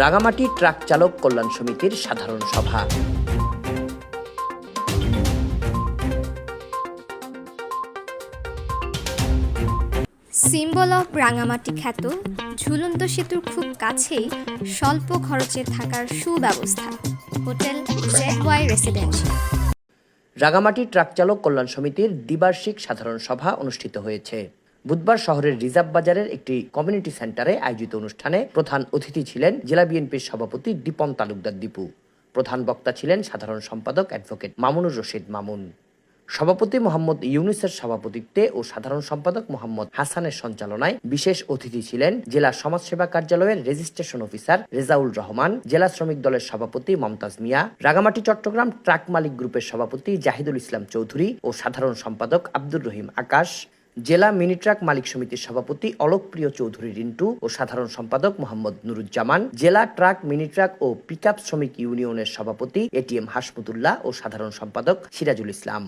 Rangamati truck চালক কল্যাণ সমিতির সাধারণ সভা। সিম্বল অফ রাঙামাটি খ্যাত ঝুলন্ত সেতুর খুব কাছেই স্বল্প খরচে থাকার সুব্যবস্থা hotel Z Y residential Rangamati truck চালক কল্যাণ সমিতির দ্বিবার্ষিক সাধারণ সভা অনুষ্ঠিত হয়েছে। বুধবার শহরের রিজার্ভ বাজারের একটি কমিউনিটি সেন্টারে আয়োজিত অনুষ্ঠানে প্রধান অতিথি ছিলেন জেলা বিএনপির সভাপতি দীপন তালুকদার দীপু। প্রধান বক্তা ছিলেন সাধারণ সম্পাদক অ্যাডভোকেট মামুনুর রশিদ মামুন। সভাপতি মোহাম্মদ ইউনুসের সভাপতিত্বে ও সাধারণ সম্পাদক মোহাম্মদ হাসানের সঞ্চালনায় বিশেষ অতিথি ছিলেন জেলা সমাজসেবা কার্যালয়ের রেজিস্ট্রেশন অফিসার রেজাউল রহমান, জেলা শ্রমিক দলের সভাপতি মমতাজ মিয়া রাগামাটি চট্টগ্রাম ট্রাক মালিক গ্রুপের সভাপতি জাহিদুল ইসলাম চৌধুরী ও সাধারণ সম্পাদক আব্দুর রহিম আকাশ জেলা মিনি ট্রাক মালিক সমিতির সভাপতি অলোকপ্রিয় চৌধুরী রিন্টু ও সাধারণ সম্পাদক মোহাম্মদ নুরুজ্জামান, জেলা ট্রাক, মিনি ট্রাক ও পিকআপ শ্রমিক ইউনিয়নের সভাপতি এটিএম হাসমুদুল্লাহ ও সাধারণ সম্পাদক সিরাজুল ইসলাম।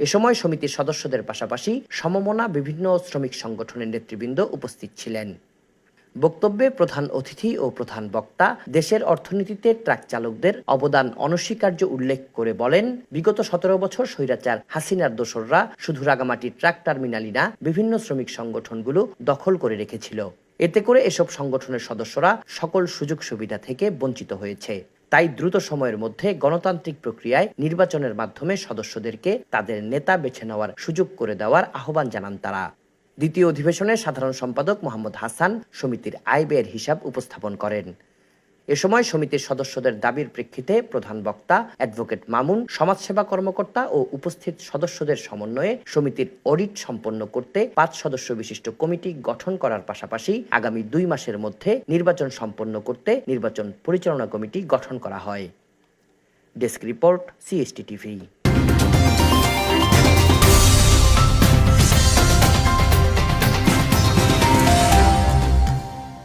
এ সময় সমিতির সদস্যদের পাশাপাশি সমমনা বিভিন্ন শ্রমিক সংগঠনের নেতৃবৃন্দ উপস্থিত ছিলেন। বক্তব্যে প্রধান অতিথি ও প্রধান বক্তা, দেশের অর্থনীতিতে ট্রাক চালকদের অবদান অনস্বীকার্য উল্লেখ করে বলেন, বিগত সতেরো বছর স্বৈরাচার হাসিনার দোসররা শুধু রাগামাটি ট্রাক টার্মিনালই না, বিভিন্ন শ্রমিক সংগঠনগুলো দখল করে রেখেছিল। এতে করে এসব সংগঠনের সদস্যরা সকল সুযোগ সুবিধা থেকে বঞ্চিত হয়েছে। তাই দ্রুত সময়ের মধ্যে গণতান্ত্রিক প্রক্রিয়ায় নির্বাচনের মাধ্যমে সদস্যদেরকে তাদের নেতা বেছে নেওয়ার সুযোগ করে দেওয়ার আহ্বান জানান তারা। দ্বিতীয় অধিবেশনে সাধারণ সম্পাদক মোহাম্মদ হাসান সমিতির আয় ব্যয়ের হিসাব উপস্থাপন করেন। এ সময় সমিতির সদস্যদের দাবির প্রেক্ষিতে প্রধান বক্তা অ্যাডভোকেট মামুন, সমাজসেবা কর্মকর্তা ও উপস্থিত সদস্যদের সমন্বয়ে সমিতির অডিট সম্পন্ন করতে পাঁচ সদস্য বিশিষ্ট কমিটি গঠন করার পাশাপাশি আগামী দুই মাসের মধ্যে নির্বাচন সম্পন্ন করতে নির্বাচন পরিচালনা কমিটি গঠন করা হয়। Desk report, CST TV.